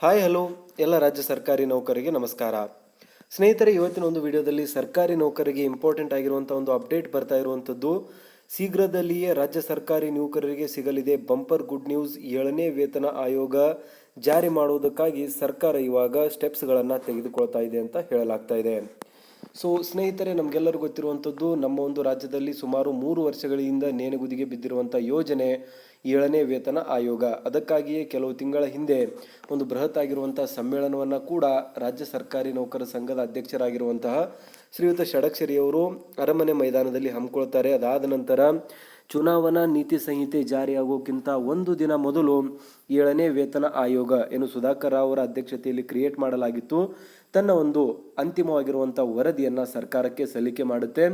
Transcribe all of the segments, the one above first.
Hi, hello. ಎಲ್ಲ ರಾಜ್ಯ ಸರ್ಕಾರಿ ನೌಕರರಿಗೆ ನಮಸ್ಕಾರ. ಸ್ನೇಹಿತರೆ, ಇವತ್ತಿನ ಒಂದು ವಿಡಿಯೋದಲ್ಲಿ ಸರ್ಕಾರಿ ನೌಕರರಿಗೆ ಇಂಪಾರ್ಟೆಂಟ್ ಆಗಿರುವಂಥ ಒಂದು ಅಪ್ಡೇಟ್ ಬರ್ತಾ ಇರುವಂಥದ್ದು ಶೀಘ್ರದಲ್ಲಿಯೇ ರಾಜ್ಯ ಸರ್ಕಾರಿ ನೌಕರರಿಗೆ ಸಿಗಲಿದೆ ಬಂಪರ್ ಗುಡ್ ನ್ಯೂಸ್ ಏಳನೇ ವೇತನ ಆಯೋಗ ಜಾರಿ ಮಾಡುವುದಕ್ಕಾಗಿ ಸರ್ಕಾರ ಇವಾಗ ಸ್ಟೆಪ್ಸ್ಗಳನ್ನು ತೆಗೆದುಕೊಳ್ತಾ ಇದೆ ಅಂತ ಹೇಳಲಾಗ್ತಾ ಇದೆ. ಸೊ ಸ್ನೇಹಿತರೆ, ನಮಗೆಲ್ಲರಿಗೂ ಗೊತ್ತಿರುವಂಥದ್ದು ನಮ್ಮ ಒಂದು ರಾಜ್ಯದಲ್ಲಿ ಸುಮಾರು ಮೂರು ವರ್ಷಗಳಿಂದ ನೇಣುಗುದಿಗೆ ಬಿದ್ದಿರುವಂಥ ಯೋಜನೆ ಏಳನೇ ವೇತನ ಆಯೋಗ. ಅದಕ್ಕಾಗಿಯೇ ಕೆಲವು ತಿಂಗಳ ಹಿಂದೆ ಒಂದು ಬೃಹತ್ ಆಗಿರುವಂತಹ ಸಮ್ಮೇಳನವನ್ನು ಕೂಡ ರಾಜ್ಯ ಸರ್ಕಾರಿ ನೌಕರ ಸಂಘದ ಅಧ್ಯಕ್ಷರಾಗಿರುವಂತಹ ಶ್ರೀಯುತ ಷಡಕ್ಷರಿಯವರು ಅರಮನೆ ಮೈದಾನದಲ್ಲಿ ಹಮ್ಮಿಕೊಳ್ತಾರೆ. ಅದಾದ ನಂತರ ಚುನಾವಣಾ ನೀತಿ ಸಂಹಿತೆ ಜಾರಿಯಾಗೋಕ್ಕಿಂತ ಒಂದು ದಿನ ಮೊದಲು ಏಳನೇ ವೇತನ ಆಯೋಗ ಏನು ಸುಧಾಕರ್ ರಾವ್ ಅವರ ಅಧ್ಯಕ್ಷತೆಯಲ್ಲಿ ಕ್ರಿಯೇಟ್ ಮಾಡಲಾಗಿತ್ತು. ತನ್ನ ಒಂದು ಅಂತಿಮವಾಗಿರುವಂಥ ವರದಿಯನ್ನು ಸರ್ಕಾರಕ್ಕೆ ಸಲ್ಲಿಕೆ ಮಾಡುತ್ತೆ.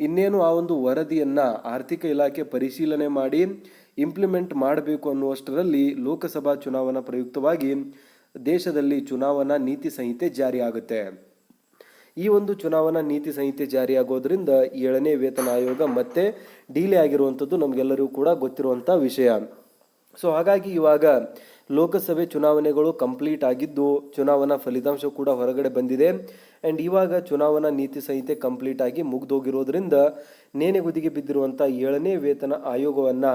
ಇನ್ನೇನು ಆ ಒಂದು ವರದಿಯನ್ನು ಆರ್ಥಿಕ ಇಲಾಖೆ ಪರಿಶೀಲನೆ ಮಾಡಿ ಇಂಪ್ಲಿಮೆಂಟ್ ಮಾಡಬೇಕು ಅನ್ನುವಷ್ಟರಲ್ಲಿ ಲೋಕಸಭಾ ಚುನಾವಣಾ ಪ್ರಯುಕ್ತವಾಗಿ ದೇಶದಲ್ಲಿ ಚುನಾವಣಾ ನೀತಿ ಸಂಹಿತೆ ಜಾರಿಯಾಗುತ್ತೆ ಈ ಒಂದು ಚುನಾವಣಾ ನೀತಿ ಸಂಹಿತೆ ಜಾರಿಯಾಗೋದ್ರಿಂದ ಏಳನೇ ವೇತನ ಆಯೋಗ ಮತ್ತೆ ಡಿಲೇ ಆಗಿರುವಂಥದ್ದು ನಮಗೆಲ್ಲರಿಗೂ ಕೂಡ ಗೊತ್ತಿರುವಂಥ ವಿಷಯ. ಸೊ ಹಾಗಾಗಿ ಇವಾಗ ಲೋಕಸಭೆ ಚುನಾವಣೆಗಳು ಕಂಪ್ಲೀಟ್ ಆಗಿದ್ದು ಚುನಾವಣಾ ಫಲಿತಾಂಶ ಕೂಡ ಹೊರಗಡೆ ಬಂದಿದೆ. ಆ್ಯಂಡ್ ಇವಾಗ ಚುನಾವಣಾ ನೀತಿ ಸಂಹಿತೆ ಕಂಪ್ಲೀಟ್ ಆಗಿ ಮುಗ್ದೋಗಿರೋದ್ರಿಂದ ನೇನೆಗುದಿಗೆ ಬಿದ್ದಿರುವಂಥ ಏಳನೇ ವೇತನ ಆಯೋಗವನ್ನು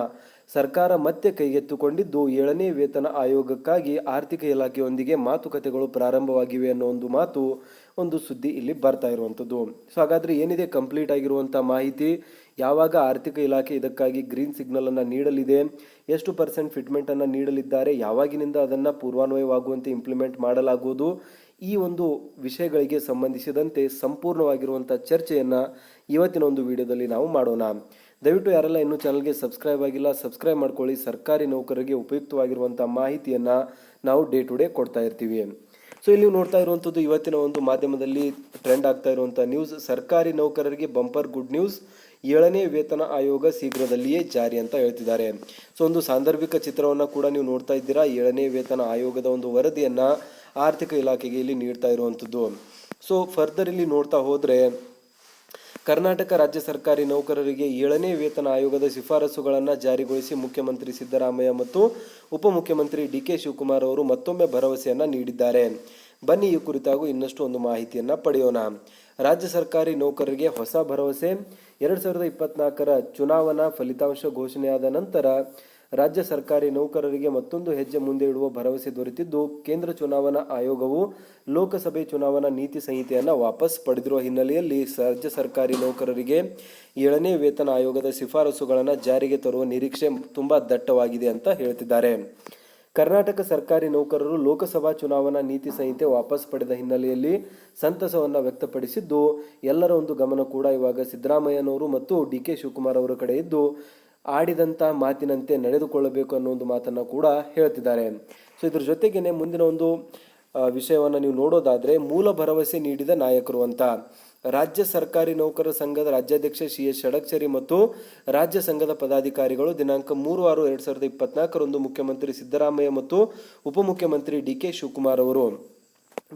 ಸರ್ಕಾರ ಮತ್ತೆ ಕೈಗೆತ್ತಿಕೊಂಡಿದ್ದು ಏಳನೇ ವೇತನ ಆಯೋಗಕ್ಕಾಗಿ ಆರ್ಥಿಕ ಇಲಾಖೆಯೊಂದಿಗೆ ಮಾತುಕತೆಗಳು ಪ್ರಾರಂಭವಾಗಿವೆ ಅನ್ನೋ ಒಂದು ಮಾತು ಒಂದು ಸುದ್ದಿ ಇಲ್ಲಿ ಬರ್ತಾ ಇರುವಂಥದ್ದು ಸೊ ಹಾಗಾದರೆ ಏನಿದೆ ಕಂಪ್ಲೀಟ್ ಆಗಿರುವಂಥ ಮಾಹಿತಿ? ಯಾವಾಗ ಆರ್ಥಿಕ ಇಲಾಖೆ ಇದಕ್ಕಾಗಿ ಗ್ರೀನ್ ಸಿಗ್ನಲನ್ನು ನೀಡಲಿದೆ? ಎಷ್ಟು ಪರ್ಸೆಂಟ್ ಫಿಟ್ಮೆಂಟನ್ನು ನೀಡಲಿದ್ದಾರೆ? ಯಾವಾಗಿನಿಂದ ಅದನ್ನು ಪೂರ್ವಾನ್ವಯವಾಗುವಂತೆ ಇಂಪ್ಲಿಮೆಂಟ್ ಮಾಡಲಾಗುವುದು? ಈ ಒಂದು ವಿಷಯಗಳಿಗೆ ಸಂಬಂಧಿಸಿದಂತೆ ಸಂಪೂರ್ಣವಾಗಿರುವಂಥ ಚರ್ಚೆಯನ್ನು ಇವತ್ತಿನ ಒಂದು ವಿಡಿಯೋದಲ್ಲಿ ನಾವು ಮಾಡೋಣ. ದಯವಿಟ್ಟು ಯಾರೆಲ್ಲ ಇನ್ನೂ ಚಾನಲ್ಗೆ ಸಬ್ಸ್ಕ್ರೈಬ್ ಆಗಿಲ್ಲ ಸಬ್ಸ್ಕ್ರೈಬ್ ಮಾಡ್ಕೊಳ್ಳಿ. ಸರ್ಕಾರಿ ನೌಕರರಿಗೆ ಉಪಯುಕ್ತವಾಗಿರುವಂಥ ಮಾಹಿತಿಯನ್ನು ನಾವು ಡೇ ಟು ಡೇ ಕೊಡ್ತಾ ಇರ್ತೀವಿ. ಸೊ ಇಲ್ಲಿ ನೋಡ್ತಾ ಇರುವಂಥದ್ದು ಇವತ್ತಿನ ಒಂದು ಮಾಧ್ಯಮದಲ್ಲಿ ಟ್ರೆಂಡ್ ಆಗ್ತಾ ಇರುವಂಥ ನ್ಯೂಸ್ ಸರ್ಕಾರಿ ನೌಕರರಿಗೆ ಬಂಪರ್ ಗುಡ್ ನ್ಯೂಸ್ ಏಳನೇ ವೇತನ ಆಯೋಗ ಶೀಘ್ರದಲ್ಲಿಯೇ ಜಾರಿ ಅಂತ ಹೇಳ್ತಿದ್ದಾರೆ. ಸೊ ಒಂದು ಸಾಂದರ್ಭಿಕ ಚಿತ್ರವನ್ನು ಕೂಡ ನೀವು ನೋಡ್ತಾ ಇದ್ದೀರಾ. ಏಳನೇ ವೇತನ ಆಯೋಗದ ಒಂದು ವರದಿಯನ್ನು ಆರ್ಥಿಕ ಇಲಾಖೆಗೆ ಇಲ್ಲಿ ನೀಡ್ತಾ ಇರುವಂಥದ್ದು. ಸೊ ಫರ್ದರ್ ಇಲ್ಲಿ ನೋಡ್ತಾ ಹೋದರೆ, ಕರ್ನಾಟಕ ರಾಜ್ಯ ಸರ್ಕಾರಿ ನೌಕರರಿಗೆ ಏಳನೇ ವೇತನ ಆಯೋಗದ ಶಿಫಾರಸುಗಳನ್ನು ಜಾರಿಗೊಳಿಸಿ ಮುಖ್ಯಮಂತ್ರಿ ಸಿದ್ದರಾಮಯ್ಯ ಮತ್ತು ಉಪಮುಖ್ಯಮಂತ್ರಿ ಡಿ ಕೆ ಶಿವಕುಮಾರ್ ಅವರು ಮತ್ತೊಮ್ಮೆ ಭರವಸೆಯನ್ನು ನೀಡಿದ್ದಾರೆ. ಬನ್ನಿ ಈ ಕುರಿತಾಗೂ ಇನ್ನಷ್ಟು ಒಂದು ಮಾಹಿತಿಯನ್ನು ಪಡೆಯೋಣ. ರಾಜ್ಯ ಸರ್ಕಾರಿ ನೌಕರರಿಗೆ ಹೊಸ ಭರವಸೆ. ಎರಡು ಸಾವಿರದ ಇಪ್ಪತ್ನಾಲ್ಕರ ಚುನಾವಣಾ ಫಲಿತಾಂಶ ಘೋಷಣೆಯಾದ ನಂತರ ರಾಜ್ಯ ಸರ್ಕಾರಿ ನೌಕರರಿಗೆ ಮತ್ತೊಂದು ಹೆಜ್ಜೆ ಮುಂದೆ ಇಡುವ ಭರವಸೆ ದೊರೆತಿದ್ದು, ಕೇಂದ್ರ ಚುನಾವಣಾ ಆಯೋಗವು ಲೋಕಸಭೆ ಚುನಾವಣಾ ನೀತಿ ಸಂಹಿತೆಯನ್ನು ವಾಪಸ್ ಪಡೆದಿರುವ ಹಿನ್ನೆಲೆಯಲ್ಲಿ ರಾಜ್ಯ ಸರ್ಕಾರಿ ನೌಕರರಿಗೆ ಏಳನೇ ವೇತನ ಆಯೋಗದ ಶಿಫಾರಸುಗಳನ್ನು ಜಾರಿಗೆ ತರುವ ನಿರೀಕ್ಷೆ ತುಂಬಾ ದಟ್ಟವಾಗಿದೆ ಅಂತ ಹೇಳ್ತಿದ್ದಾರೆ. ಕರ್ನಾಟಕ ಸರ್ಕಾರಿ ನೌಕರರು ಲೋಕಸಭಾ ಚುನಾವಣಾ ನೀತಿ ಸಂಹಿತೆ ವಾಪಸ್ ಪಡೆದ ಹಿನ್ನೆಲೆಯಲ್ಲಿ ಸಂತಸವನ್ನು ವ್ಯಕ್ತಪಡಿಸಿದ್ದು, ಎಲ್ಲರ ಒಂದು ಗಮನ ಕೂಡ ಇವಾಗ ಸಿದ್ದರಾಮಯ್ಯನವರು ಮತ್ತು ಡಿ ಕೆ ಶಿವಕುಮಾರ್ ಅವರ ಕಡೆ ಇದ್ದು ಆಡಿದಂಥ ಮಾತಿನಂತೆ ನಡೆದುಕೊಳ್ಳಬೇಕು ಅನ್ನೋ ಒಂದು ಮಾತನ್ನು ಕೂಡ ಹೇಳ್ತಿದ್ದಾರೆ. ಸೊ ಇದ್ರ ಜೊತೆಗೇನೆ ಮುಂದಿನ ಒಂದು ವಿಷಯವನ್ನು ನೀವು ನೋಡೋದಾದರೆ ಮೂಲ ಭರವಸೆ ನೀಡಿದ ನಾಯಕರು ಅಂತ. ರಾಜ್ಯ ಸರ್ಕಾರಿ ನೌಕರರ ಸಂಘದ ರಾಜ್ಯಾಧ್ಯಕ್ಷ ಸಿ ಎಸ್ ಷಡಕ್ಷರಿ ಮತ್ತು ರಾಜ್ಯ ಸಂಘದ ಪದಾಧಿಕಾರಿಗಳು ದಿನಾಂಕ ಮೂರು ಆರು ಎರಡು ಸಾವಿರದ ಇಪ್ಪತ್ನಾಲ್ಕರಂದು ಮುಖ್ಯಮಂತ್ರಿ ಸಿದ್ದರಾಮಯ್ಯ ಮತ್ತು ಉಪಮುಖ್ಯಮಂತ್ರಿ ಡಿ ಕೆ ಶಿವಕುಮಾರ್ ಅವರು.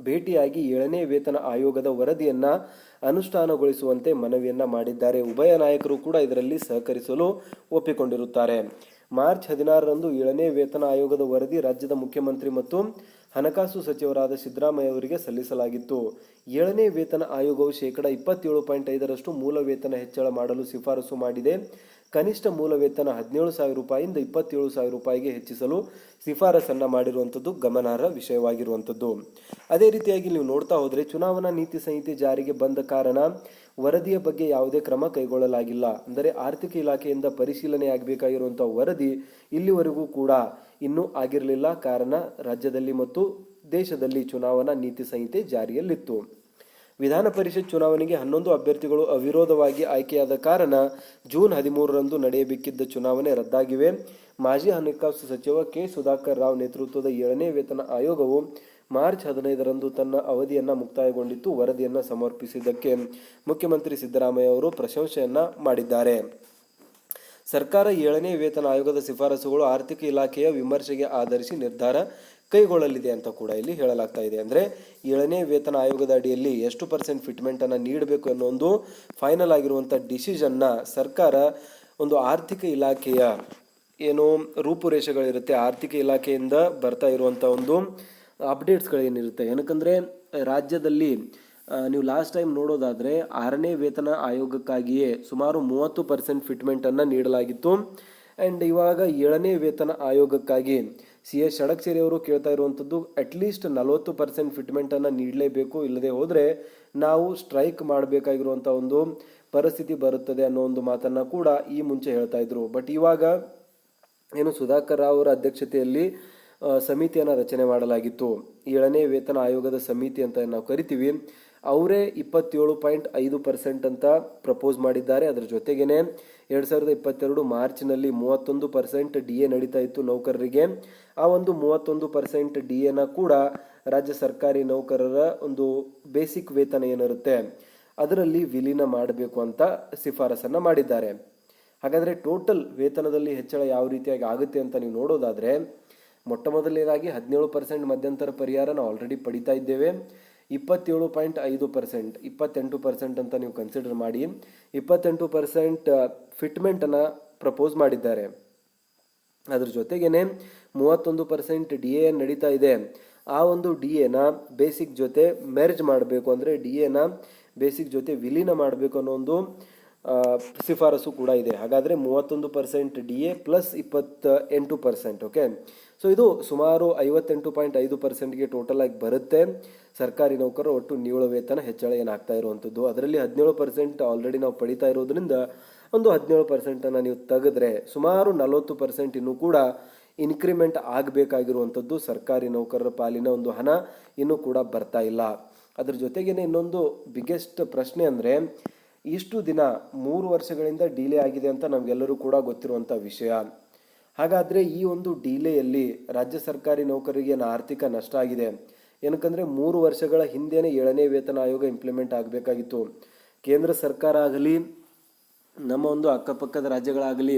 ಭೇಟಿಯಾಗಿ ಏಳನೇ ವೇತನ ಆಯೋಗದ ವರದಿಯನ್ನು ಅನುಷ್ಠಾನಗೊಳಿಸುವಂತೆ ಮನವಿಯನ್ನು ಮಾಡಿದ್ದಾರೆ. ಉಭಯ ನಾಯಕರು ಕೂಡ ಇದರಲ್ಲಿ ಸಹಕರಿಸಲು ಒಪ್ಪಿಕೊಂಡಿರುತ್ತಾರೆ. ಮಾರ್ಚ್ ಹದಿನಾರರಂದು ಏಳನೇ ವೇತನ ಆಯೋಗದ ವರದಿ ರಾಜ್ಯದ ಮುಖ್ಯಮಂತ್ರಿ ಮತ್ತು ಹಣಕಾಸು ಸಚಿವರಾದ ಸಿದ್ದರಾಮಯ್ಯ ಅವರಿಗೆ ಸಲ್ಲಿಸಲಾಗಿತ್ತು. ಏಳನೇ ವೇತನ ಆಯೋಗವು ಶೇಕಡಾ ಇಪ್ಪತ್ತೇಳು ಪಾಯಿಂಟ್ ಐದರಷ್ಟು ಮೂಲ ವೇತನ ಹೆಚ್ಚಳ ಮಾಡಲು ಶಿಫಾರಸು ಮಾಡಿದೆ. ಕನಿಷ್ಠ ಮೂಲ ವೇತನ ಹದಿನೇಳು ಸಾವಿರ ರೂಪಾಯಿಯಿಂದ ಇಪ್ಪತ್ತೇಳು ಸಾವಿರ ರೂಪಾಯಿಗೆ ಹೆಚ್ಚಿಸಲು ಶಿಫಾರಸನ್ನು ಮಾಡಿರುವಂಥದ್ದು ಗಮನಾರ್ಹ ವಿಷಯವಾಗಿರುವಂಥದ್ದು. ಅದೇ ರೀತಿಯಾಗಿ ನೀವು ನೋಡ್ತಾ ಹೋದರೆ ಚುನಾವಣಾ ನೀತಿ ಸಂಹಿತೆ ಜಾರಿಗೆ ಬಂದ ಕಾರಣ ವರದಿಯ ಬಗ್ಗೆ ಯಾವುದೇ ಕ್ರಮ ಕೈಗೊಳ್ಳಲಾಗಿಲ್ಲ. ಅಂದರೆ ಆರ್ಥಿಕ ಇಲಾಖೆಯಿಂದ ಪರಿಶೀಲನೆ ಆಗಬೇಕಾಗಿರುವಂಥ ವರದಿ ಇಲ್ಲಿವರೆಗೂ ಕೂಡ ಇನ್ನೂ ಆಗಿರಲಿಲ್ಲ. ಕಾರಣ ರಾಜ್ಯದಲ್ಲಿ ಮತ್ತು ದೇಶದಲ್ಲಿ ಚುನಾವಣಾ ನೀತಿ ಸಂಹಿತೆ ಜಾರಿಯಲ್ಲಿತ್ತು. ವಿಧಾನ ಪರಿಷತ್ ಚುನಾವಣೆಗೆ ಹನ್ನೊಂದು ಅಭ್ಯರ್ಥಿಗಳು ಅವಿರೋಧವಾಗಿ ಆಯ್ಕೆಯಾದ ಕಾರಣ ಜೂನ್ ಹದಿಮೂರರಂದು ನಡೆಯಬೇಕಿದ್ದ ಚುನಾವಣೆ ರದ್ದಾಗಿವೆ. ಮಾಜಿ ಹಣಕಾಸು ಸಚಿವ ಕೆ. ಸುಧಾಕರ್ ರಾವ್ ನೇತೃತ್ವದ ಏಳನೇ ವೇತನ ಆಯೋಗವು ಮಾರ್ಚ್ ಹದಿನೈದರಂದು ತನ್ನ ಅವಧಿಯನ್ನು ಮುಕ್ತಾಯಗೊಂಡಿತ್ತು. ವರದಿಯನ್ನು ಸಮರ್ಪಿಸಿದ್ದಕ್ಕೆ ಮುಖ್ಯಮಂತ್ರಿ ಸಿದ್ದರಾಮಯ್ಯ ಅವರು ಪ್ರಶಂಸೆಯನ್ನ ಮಾಡಿದ್ದಾರೆ. ಸರ್ಕಾರ ಏಳನೇ ವೇತನ ಆಯೋಗದ ಶಿಫಾರಸುಗಳು ಆರ್ಥಿಕ ಇಲಾಖೆಯ ವಿಮರ್ಶೆಗೆ ಆಧರಿಸಿ ನಿರ್ಧಾರ ಕೈಗೊಳ್ಳಲಿದೆ ಅಂತ ಕೂಡ ಇಲ್ಲಿ ಹೇಳಲಾಗ್ತಾ ಇದೆ. ಅಂದರೆ ಏಳನೇ ವೇತನ ಆಯೋಗದ ಅಡಿಯಲ್ಲಿ ಎಷ್ಟು ಪರ್ಸೆಂಟ್ ಫಿಟ್ಮೆಂಟನ್ನು ನೀಡಬೇಕು ಅನ್ನೋ ಒಂದು ಫೈನಲ್ ಆಗಿರುವಂಥ ಡಿಸಿಷನ್ನ ಸರ್ಕಾರ ಒಂದು ಆರ್ಥಿಕ ಇಲಾಖೆಯ ಏನು ರೂಪುರೇಷೆಗಳಿರುತ್ತೆ, ಆರ್ಥಿಕ ಇಲಾಖೆಯಿಂದ ಬರ್ತಾ ಇರುವಂಥ ಒಂದು ಅಪ್ಡೇಟ್ಸ್ಗಳೇನಿರುತ್ತೆ ಏನಕ್ಕಂದರೆ ರಾಜ್ಯದಲ್ಲಿ ನೀವು ಲಾಸ್ಟ್ ಟೈಮ್ ನೋಡೋದಾದರೆ ಆರನೇ ವೇತನ ಆಯೋಗಕ್ಕಾಗಿಯೇ ಸುಮಾರು ಮೂವತ್ತು ಪರ್ಸೆಂಟ್ ಫಿಟ್ಮೆಂಟನ್ನು ನೀಡಲಾಗಿತ್ತು. ಆ್ಯಂಡ್ ಇವಾಗ ಏಳನೇ ವೇತನ ಆಯೋಗಕ್ಕಾಗಿ ಸಿ ಎಸ್ ಷಡಕ್ಷೇರಿ ಅವರು ಕೇಳ್ತಾ ಇರುವಂಥದ್ದು ಅಟ್ಲೀಸ್ಟ್ ನಲವತ್ತು ಪರ್ಸೆಂಟ್ ಫಿಟ್ಮೆಂಟನ್ನು ನೀಡಲೇಬೇಕು. ಇಲ್ಲದೆ ಹೋದರೆ ನಾವು ಸ್ಟ್ರೈಕ್ ಮಾಡಬೇಕಾಗಿರುವಂಥ ಒಂದು ಪರಿಸ್ಥಿತಿ ಬರುತ್ತದೆ ಅನ್ನೋ ಒಂದು ಮಾತನ್ನು ಕೂಡ ಈ ಮುಂಚೆ ಹೇಳ್ತಾ ಇದ್ರು. ಬಟ್ ಇವಾಗ ಏನು ಸುಧಾಕರ್ ರಾವ್ ಅವರ ಅಧ್ಯಕ್ಷತೆಯಲ್ಲಿ ಸಮಿತಿಯನ್ನು ರಚನೆ ಮಾಡಲಾಗಿತ್ತು. ಏಳನೇ ವೇತನ ಆಯೋಗದ ಸಮಿತಿ ಅಂತ ನಾವು ಕರಿತೀವಿ. ಅವರೇ ಇಪ್ಪತ್ತೇಳು ಪಾಯಿಂಟ್ ಐದು ಪರ್ಸೆಂಟ್ ಅಂತ ಪ್ರಪೋಸ್ ಮಾಡಿದ್ದಾರೆ. ಅದರ ಜೊತೆಗೇನೆ ಎರಡು ಸಾವಿರದ ಇಪ್ಪತ್ತೆರಡು ಮಾರ್ಚ್ನಲ್ಲಿ ಮೂವತ್ತೊಂದು ಪರ್ಸೆಂಟ್ ಡಿ ಎ ನಡೀತಾ ಇತ್ತು ನೌಕರರಿಗೆ. ಆ ಒಂದು ಮೂವತ್ತೊಂದು ಪರ್ಸೆಂಟ್ ಡಿ ಎನ ಕೂಡ ರಾಜ್ಯ ಸರ್ಕಾರಿ ನೌಕರರ ಒಂದು ಬೇಸಿಕ್ ವೇತನ ಏನಿರುತ್ತೆ ಅದರಲ್ಲಿ ವಿಲೀನ ಮಾಡಬೇಕು ಅಂತ ಶಿಫಾರಸನ್ನು ಮಾಡಿದ್ದಾರೆ. ಹಾಗಾದರೆ ಟೋಟಲ್ ವೇತನದಲ್ಲಿ ಹೆಚ್ಚಳ ಯಾವ ರೀತಿಯಾಗಿ ಆಗುತ್ತೆ ಅಂತ ನೀವು ನೋಡೋದಾದರೆ, ಮೊಟ್ಟ ಮೊದಲನೇದಾಗಿ ಹದಿನೇಳು ಪರ್ಸೆಂಟ್ ಮಧ್ಯಂತರ ಪರಿಹಾರ ನಾವು ಆಲ್ರೆಡಿ ಪಡಿತಾ ಇದ್ದೇವೆ. ಇಪ್ಪತ್ತೇಳು ಪಾಯಿಂಟ್ ಐದು ಪರ್ಸೆಂಟ್ ಇಪ್ಪತ್ತೆಂಟು ಪರ್ಸೆಂಟ್ ಅಂತ ನೀವು ಕನ್ಸಿಡರ್ ಮಾಡಿ, ಇಪ್ಪತ್ತೆಂಟು ಪರ್ಸೆಂಟ್ ಫಿಟ್ಮೆಂಟನ್ನು ಪ್ರಪೋಸ್ ಮಾಡಿದ್ದಾರೆ. ಅದ್ರ ಜೊತೆಗೇನೆ ಮೂವತ್ತೊಂದು ಪರ್ಸೆಂಟ್ ಡಿ ಎ ನಡೀತಾ ಇದೆ. ಆ ಒಂದು ಡಿ ಎನ ಬೇಸಿಕ್ ಜೊತೆ ಮೆರ್ಜ್ ಮಾಡಬೇಕು ಅಂದರೆ ಡಿ ಎನ ಬೇಸಿಕ್ ಜೊತೆ ವಿಲೀನ ಮಾಡಬೇಕು ಅನ್ನೋ ಒಂದು ಶಿಫಾರಸು ಕೂಡ ಇದೆ. ಹಾಗಾದರೆ ಮೂವತ್ತೊಂದು ಪರ್ಸೆಂಟ್ ಡಿ ಎ ಪ್ಲಸ್ ಇಪ್ಪತ್ತ ಎಂಟು ಪರ್ಸೆಂಟ್ ಓಕೆ ಸೊ ಇದು ಸುಮಾರು ಐವತ್ತೆಂಟು ಪಾಯಿಂಟ್ ಐದು ಪರ್ಸೆಂಟ್ಗೆ ಟೋಟಲ್ ಆಗಿ ಬರುತ್ತೆ. ಸರ್ಕಾರಿ ನೌಕರರ ಒಟ್ಟು ನಿವ್ವಳ ವೇತನ ಹೆಚ್ಚಳ ಏನಾಗ್ತಾ ಇರುವಂಥದ್ದು? ಅದರಲ್ಲಿ ಹದಿನೇಳು ಪರ್ಸೆಂಟ್ ಆಲ್ರೆಡಿ ನಾವು ಪಡಿತಾ ಇರೋದ್ರಿಂದ ಒಂದು ಹದಿನೇಳು ಪರ್ಸೆಂಟನ್ನು ನೀವು ತೆಗೆದ್ರೆ ಸುಮಾರು ನಲವತ್ತು ಪರ್ಸೆಂಟ್ ಇನ್ನೂ ಕೂಡ ಇನ್ಕ್ರಿಮೆಂಟ್ ಆಗಬೇಕಾಗಿರುವಂಥದ್ದು ಸರ್ಕಾರಿ ನೌಕರರ ಪಾಲಿನ ಒಂದು ಹಣ ಇನ್ನೂ ಕೂಡ ಬರ್ತಾ ಇಲ್ಲ. ಅದ್ರ ಜೊತೆಗೇನೆ ಇನ್ನೊಂದು ಬಿಗ್ಗೆಸ್ಟ್ ಪ್ರಶ್ನೆ ಅಂದರೆ ಇಷ್ಟು ದಿನ ಮೂರು ವರ್ಷಗಳಿಂದ ಡಿಲೇ ಆಗಿದೆ ಅಂತ ನಮಗೆಲ್ಲರೂ ಕೂಡ ಗೊತ್ತಿರುವಂಥ ವಿಷಯ. ಹಾಗಾದರೆ ಈ ಒಂದು ಡಿಲೆಯಲ್ಲಿ ರಾಜ್ಯ ಸರ್ಕಾರಿ ನೌಕರರಿಗೆ ಆರ್ಥಿಕ ನಷ್ಟ ಆಗಿದೆ? ಏನಕ್ಕಂದರೆ ಮೂರು ವರ್ಷಗಳ ಹಿಂದೆಯೇ ಏಳನೇ ವೇತನ ಆಯೋಗ ಇಂಪ್ಲಿಮೆಂಟ್ ಆಗಬೇಕಾಗಿತ್ತು. ಕೇಂದ್ರ ಸರ್ಕಾರ ಆಗಲಿ, ನಮ್ಮ ಒಂದು ಅಕ್ಕಪಕ್ಕದ ರಾಜ್ಯಗಳಾಗಲಿ,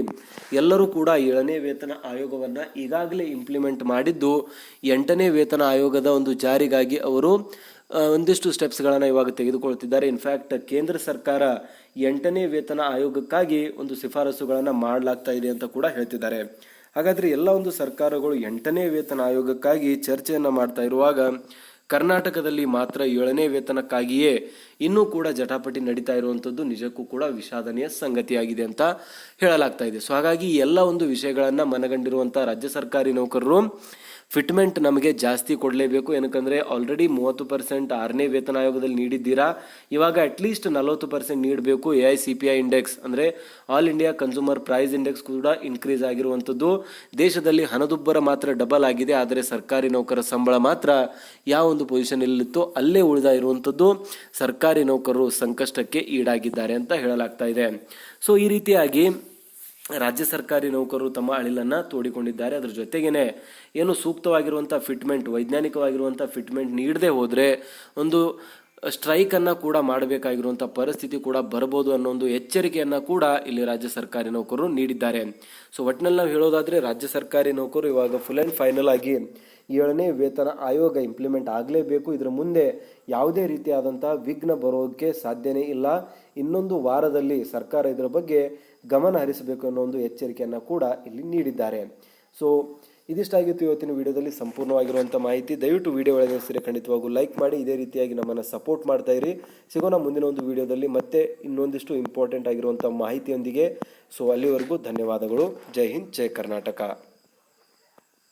ಎಲ್ಲರೂ ಕೂಡ ಏಳನೇ ವೇತನ ಆಯೋಗವನ್ನು ಈಗಾಗಲೇ ಇಂಪ್ಲಿಮೆಂಟ್ ಮಾಡಿದ್ದು, ಎಂಟನೇ ವೇತನ ಆಯೋಗದ ಒಂದು ಜಾರಿಗಾಗಿ ಅವರು ಒಂದಿಷ್ಟು ಸ್ಟೆಪ್ಸ್ಗಳನ್ನು ಇವಾಗ ತೆಗೆದುಕೊಳ್ತಿದ್ದಾರೆ. ಇನ್ಫ್ಯಾಕ್ಟ್ ಕೇಂದ್ರ ಸರ್ಕಾರ ಎಂಟನೇ ವೇತನ ಆಯೋಗಕ್ಕಾಗಿ ಒಂದು ಶಿಫಾರಸುಗಳನ್ನು ಮಾಡಲಾಗ್ತಾ ಇದೆ ಅಂತ ಕೂಡ ಹೇಳ್ತಿದ್ದಾರೆ. ಹಾಗಾದರೆ ಎಲ್ಲ ಒಂದು ಸರ್ಕಾರಗಳು ಎಂಟನೇ ವೇತನ ಆಯೋಗಕ್ಕಾಗಿ ಚರ್ಚೆಯನ್ನು ಮಾಡ್ತಾ ಇರುವಾಗ ಕರ್ನಾಟಕದಲ್ಲಿ ಮಾತ್ರ ಏಳನೇ ವೇತನಕ್ಕಾಗಿಯೇ ಇನ್ನೂ ಕೂಡ ಜಟಾಪಟಿ ನಡೀತಾ ಇರುವಂಥದ್ದು ನಿಜಕ್ಕೂ ಕೂಡ ವಿಷಾದನೀಯ ಸಂಗತಿಯಾಗಿದೆ ಅಂತ ಹೇಳಲಾಗ್ತಾ ಇದೆ. ಸೊ ಹಾಗಾಗಿ ಎಲ್ಲ ಒಂದು ವಿಷಯಗಳನ್ನು ಮನಗಂಡಿರುವಂಥ ರಾಜ್ಯ ಸರ್ಕಾರಿ ನೌಕರರು ಫಿಟ್ಮೆಂಟ್ ನಮಗೆ ಜಾಸ್ತಿ ಕೊಡಲೇಬೇಕು. ಏನಕ್ಕಂದರೆ ಆಲ್ರೆಡಿ ಮೂವತ್ತು ಪರ್ಸೆಂಟ್ ಆರನೇ ವೇತನ ಆಯೋಗದಲ್ಲಿ ನೀಡಿದ್ದೀರಾ? ಇವಾಗ ಅಟ್ಲೀಸ್ಟ್ ನಲವತ್ತು ಪರ್ಸೆಂಟ್ ನೀಡಬೇಕು A I C P I index ಅಂದರೆ all India consumer price index ಕೂಡ ಇನ್ಕ್ರೀಸ್ ಆಗಿರುವಂಥದ್ದು. ದೇಶದಲ್ಲಿ ಹಣದುಬ್ಬರ ಮಾತ್ರ ಡಬಲ್ ಆಗಿದೆ. ಆದರೆ ಸರ್ಕಾರಿ ನೌಕರ ಸಂಬಳ ಮಾತ್ರ ಯಾವ ಒಂದು ಪೊಸಿಷನ್ ಇಲ್ಲಿತ್ತು ಅಲ್ಲೇ ಉಳಿದ ಇರುವಂಥದ್ದು ಸರ್ಕಾರಿ ನೌಕರರು ಸಂಕಷ್ಟಕ್ಕೆ ಈಡಾಗಿದ್ದಾರೆ ಅಂತ ಹೇಳಲಾಗ್ತಾ ಇದೆ. ಸೊ ಈ ರೀತಿಯಾಗಿ ರಾಜ್ಯ ಸರ್ಕಾರಿ ನೌಕರರು ತಮ್ಮ ಅಳಿಲನ್ನು ತೋಡಿಕೊಂಡಿದ್ದಾರೆ. ಅದರ ಜೊತೆಗೇನೆ ಏನು ಸೂಕ್ತವಾಗಿರುವಂಥ ಫಿಟ್ಮೆಂಟ್ ವೈಜ್ಞಾನಿಕವಾಗಿರುವಂಥ ಫಿಟ್ಮೆಂಟ್ ನೀಡದೆ ಹೋದರೆ ಒಂದು ಸ್ಟ್ರೈಕನ್ನು ಕೂಡ ಮಾಡಬೇಕಾಗಿರುವಂಥ ಪರಿಸ್ಥಿತಿ ಕೂಡ ಬರ್ಬೋದು ಅನ್ನೋ ಒಂದು ಎಚ್ಚರಿಕೆಯನ್ನು ಕೂಡ ಇಲ್ಲಿ ರಾಜ್ಯ ಸರ್ಕಾರಿ ನೌಕರರು ನೀಡಿದ್ದಾರೆ. ಸೊ ಒಟ್ಟಿನಲ್ಲಿ ನಾವು ಹೇಳೋದಾದರೆ ರಾಜ್ಯ ಸರ್ಕಾರಿ ನೌಕರರು ಇವಾಗ ಫುಲ್ ಆ್ಯಂಡ್ ಫೈನಲ್ ಆಗಿ ಏಳನೇ ವೇತನ ಆಯೋಗ ಇಂಪ್ಲಿಮೆಂಟ್ ಆಗಲೇಬೇಕು. ಇದರ ಮುಂದೆ ಯಾವುದೇ ರೀತಿಯಾದಂಥ ವಿಘ್ನ ಬರೋಕ್ಕೆ ಸಾಧ್ಯನೇ ಇಲ್ಲ. ಇನ್ನೊಂದು ವಾರದಲ್ಲಿ ಸರ್ಕಾರ ಇದರ ಬಗ್ಗೆ ಗಮನ ಹರಿಸಬೇಕು ಅನ್ನೋ ಒಂದು ಎಚ್ಚರಿಕೆಯನ್ನು ಕೂಡ ಇಲ್ಲಿ ನೀಡಿದ್ದಾರೆ. ಸೊ ಇದಿಷ್ಟಾಗಿತ್ತು ಇವತ್ತಿನ ವಿಡಿಯೋದಲ್ಲಿ ಸಂಪೂರ್ಣವಾಗಿರುವಂಥ ಮಾಹಿತಿ. ದಯವಿಟ್ಟು ವಿಡಿಯೋ ಒಳಗೆ ಸರಿ ಖಂಡಿತವಾಗೂ ಲೈಕ್ ಮಾಡಿ, ಇದೇ ರೀತಿಯಾಗಿ ನಮ್ಮನ್ನು ಸಪೋರ್ಟ್ ಮಾಡ್ತಾ ಇರಿ. ಸಿಗೋಣ ಮುಂದಿನ ಒಂದು ವಿಡಿಯೋದಲ್ಲಿ ಮತ್ತೆ ಇನ್ನೊಂದಿಷ್ಟು ಇಂಪಾರ್ಟೆಂಟ್ ಆಗಿರುವಂಥ ಮಾಹಿತಿಯೊಂದಿಗೆ. ಸೊ ಅಲ್ಲಿವರೆಗೂ ಧನ್ಯವಾದಗಳು. ಜೈ ಹಿಂದ್, ಜೈ ಕರ್ನಾಟಕ.